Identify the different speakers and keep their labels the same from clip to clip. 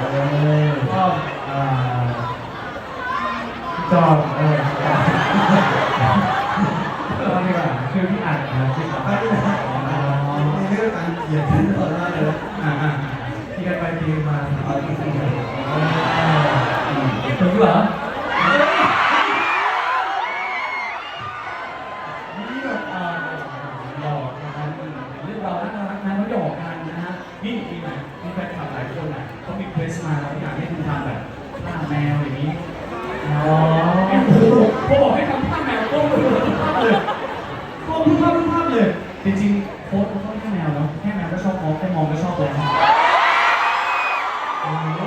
Speaker 1: ก็เอ่อ
Speaker 2: จอม
Speaker 3: แม
Speaker 1: วอย่างนี้
Speaker 2: อ๋อ
Speaker 1: โอ้โหพอบอกให้ทำท่าแมวก้มเลยทุกภาพเลยก้มทุกภาพทุกภาพเลย จริงๆโค้ดเขาก็แค่แมวเนาะแค่แมวก็ชอบมองแค่มองก็ชอบแล้วโอ้โหท่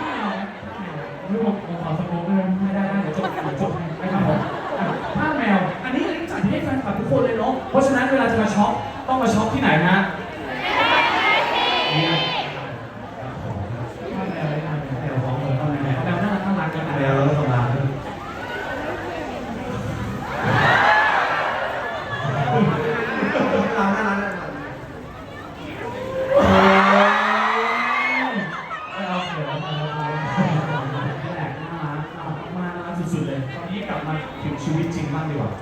Speaker 1: าแมวนะท่าแมว
Speaker 2: ไม่ผมผมขอสโมกด้วยนะ
Speaker 1: ไม่ได้ได้เดี๋ยวจบเดี๋ยวจบให้นะครับผมอะท่าแมว อันนี้จัดให้แฟนคลับทุกคนเลยเนาะ เพราะฉะนั้นเวลาจะมาช็อปต้องมาช็อปที่ไหนฮะเนี่ย
Speaker 2: ถ้าแมวได้ทำแมวของผม
Speaker 1: เอาแมวแมวน่ารักน่ารักกันนะ
Speaker 3: แมวเราก็ทำงานด้วยเราน่ารักนะ
Speaker 2: ไม่เอาเขียวมาแล้ว
Speaker 1: นี่แหละน่ารักน่ารักมากน่ารัก สุดๆเลยตอนนี้กลับมาถึงชีวิตจริงบ้างดีกว่า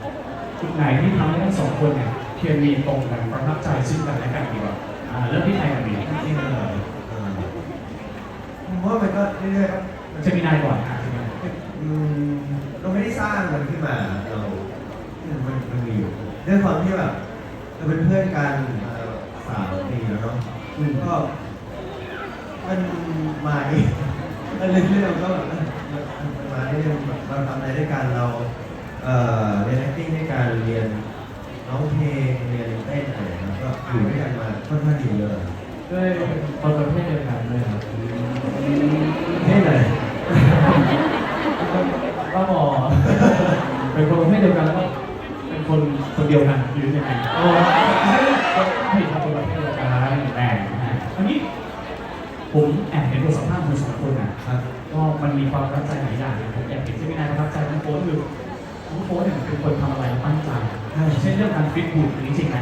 Speaker 1: จุดไหนที่ทำให้ทั้งสองคนเนี่ยเคมีตรงกันประทับใจซึ่งกันและกันดีกว่าอ่าเริ่มที่ใครกันดี
Speaker 3: จริงๆเลยเออผมว่ามันก็เรื่อยๆครับ
Speaker 1: จะมีนายก่อนอะจะมีนาย
Speaker 3: อืมเราไม่ได้สร้างมันขึ้นมาเรามันมันมีอยู่ด้วยความที่แบบเราเป็นเพื่อนกันมาสามปีแล้วเนาะอืมก็มันมาเองมันเรื่อยๆก็แบบ มันมาเรื่อยๆเราทำอะไรด้วยกันเราเอ่อเรียน acting ด้วยกันเรียนร้องเพลงเรียนเต้นอะไรอย่างเงี้ยก็อยู่ด้วยกันมาค่อนข้างดีเลย
Speaker 2: ด้วยคนประเภทเดียวกันเลยครับ
Speaker 3: เท่ไหน
Speaker 2: ก็หมอ
Speaker 1: เป็นคนประเภทเดียวกันแล้วก็เป็นคนคนเดียวกันหรือยังไง
Speaker 2: โอ้
Speaker 1: คุณโฟนเนี่ยเป็นคนทำอะไรแล้วตั้งใจเช่นเรื่องการฟิตหุ่นอันนี้จริงไหม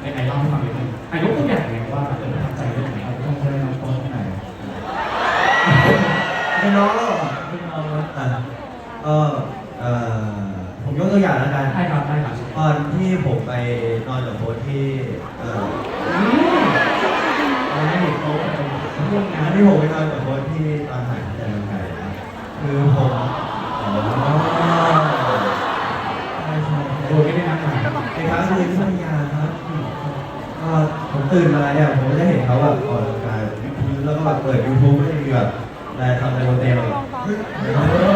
Speaker 1: ในไหนเล่าให้ฟังนิดนึงอายกตัวอย่างเลยว่าเออประทับใจเรื่องไหนเอา
Speaker 2: ต้องใช้น้ำต้นข้างใน
Speaker 3: เป็นน้องแล้วเหรอ
Speaker 2: ไม่เอาแล้ว
Speaker 3: อะเออเออผมยกตัวอย่างแล้วกัน
Speaker 1: ได้ครับได้ครับ
Speaker 3: ตอนที่ผมไปนอนกับโค้ชที่เออ
Speaker 1: เอาให้หมดโต๊ะไปร่วมงา
Speaker 3: อั
Speaker 1: น
Speaker 3: นที่ผมไปนอนกับโค้ชที่ตอนถ่ายแต่ลงไก่นะคือผมอ๋อ
Speaker 2: ใช่ใช่
Speaker 1: โดยไม่ได้นัดหมาย
Speaker 3: ในครั้งหนึงที่พัทยาครับก็ผม ตื่นมาเนี่ยผมก็จะเห็นเขาแบบออกกำลังกายแล้วก็แบบเปิดยูทูบก็จะมีแบบอะไรทำอะไรบนเตียงแบบเฮ้ย
Speaker 2: เอ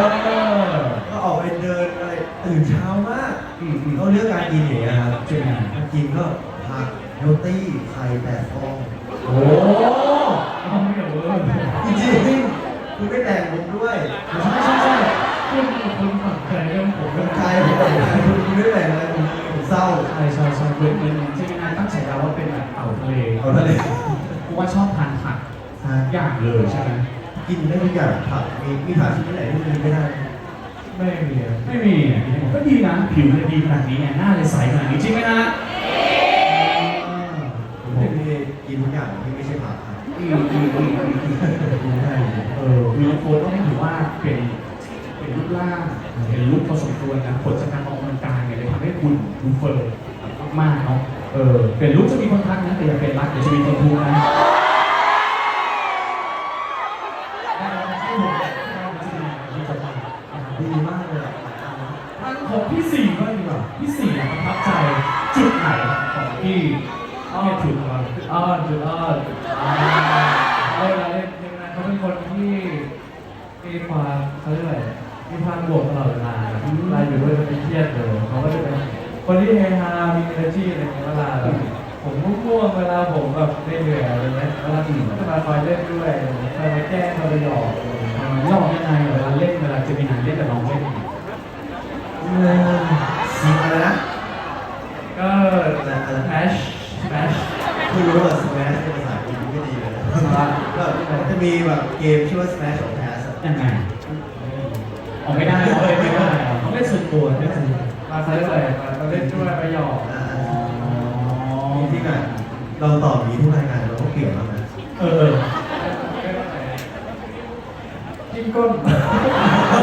Speaker 2: อ
Speaker 3: ก็ออกไปเดินอะไรตื่นเช้ามาก
Speaker 1: อืมอืม
Speaker 3: เขาเลือกการกินอย่างเงี้ยครับ
Speaker 1: ใช่ไหม
Speaker 3: การกินก็ผักโรตีไข่แปดฟอง
Speaker 1: โอ้เอาไม่เอาเลย
Speaker 3: จริงๆคุณไม่แต่งผมด้วย
Speaker 1: ใช่ใช่ใช่
Speaker 2: คุณคุณฝังใจเรื่องผม
Speaker 3: ผ
Speaker 2: ด้ว
Speaker 3: ม
Speaker 2: ย
Speaker 3: ใจผมแต่งงานคุณคุณไม่แต่งอะไรผมผมเศร้า
Speaker 1: ใช่ใช่ใช่เหมือนเหมือนเหมือนที่นายตั้งฉายาว่าเป็นแบบ เต่าทะเล
Speaker 3: เอาทะเล
Speaker 1: กูว่าชอบทานผักทุกอย่างเลยใช่ไหม
Speaker 3: กินได้ทุกอย่างผักมีมีผักชนิดไหนที่กินไม่ได้
Speaker 2: ไม่มีอะ
Speaker 1: ไม่มีอะก็ดีนะผิวเลยดีขนาดนี้เนี่ยหน้าเลยใสขนาดนี้จริงไหมฮะ
Speaker 3: ผมที่กินทุกอย่างที่ไม่ใช่ผักครับ
Speaker 1: อืมอืมอืมอืม
Speaker 3: กินได้
Speaker 1: เออมีโค้ดก็ถือว่าเป็นเป็นรูปร่างเป็นรูปพอสมควรนะผลจากการออกกำลังกายเนี่ยเลยทำให้คุณดูเฟิร์มมากๆเนาะเออเป็นรูปจะมีคนทักนะแต่อย่าเป็นรักเดี๋ยวจะมีคนทูนะ
Speaker 3: ดีมากเลยอะ
Speaker 1: ทางของพี่สี่ก็ดีกว่าพี่สี่อะประทับใจจุดไหนของพี่เนี่ยถึงเรา
Speaker 2: อ้อนจุดอ้อนอ่าเวลาเล่นยังไงเขาเป็นคนที่มีความเขาเรียกอะไรมีพลังบวกตลอดเวลารับเวลาอยู่ด้วยจะไม่เครียดเลย คนที่เฮฮามี energy อะไรเงี้ยเวลาแบบผมง่วงๆเวลาผมแบบเหนื่อยอะไรเงี้ยเวลาผมจะมาคอยเล่นด้วยอะไรเงี้ยคอยมาแกล้งคอยมาหยอกอะไรเงี้ย
Speaker 1: หลอกยังไงเวลาเล่นเวลาจะมีนานเล่นกับน้องเล่น
Speaker 3: ซีอะไรนะ
Speaker 2: ก็ smash smash
Speaker 3: คุณรู้ว่า Smash เป็นภาษาอังกฤษไม่ดีเลยนะก็จะมีแบบเกมชื่อว่า Smash of Pass
Speaker 1: ยังไงออกไม่ได้เขาเลยไม่ได้เขาไม่สึกตัวไม่สึก
Speaker 2: มาเขาเรีย กอะไรมามาเล่นด้วยมาหยอก
Speaker 3: อ่า
Speaker 1: อ๋อ
Speaker 3: จริงๆอะเราตอบนี้ทุกรายการเราต้องเปลี่ยนแล้วนะ
Speaker 1: เออเออ
Speaker 2: จิ้มก้น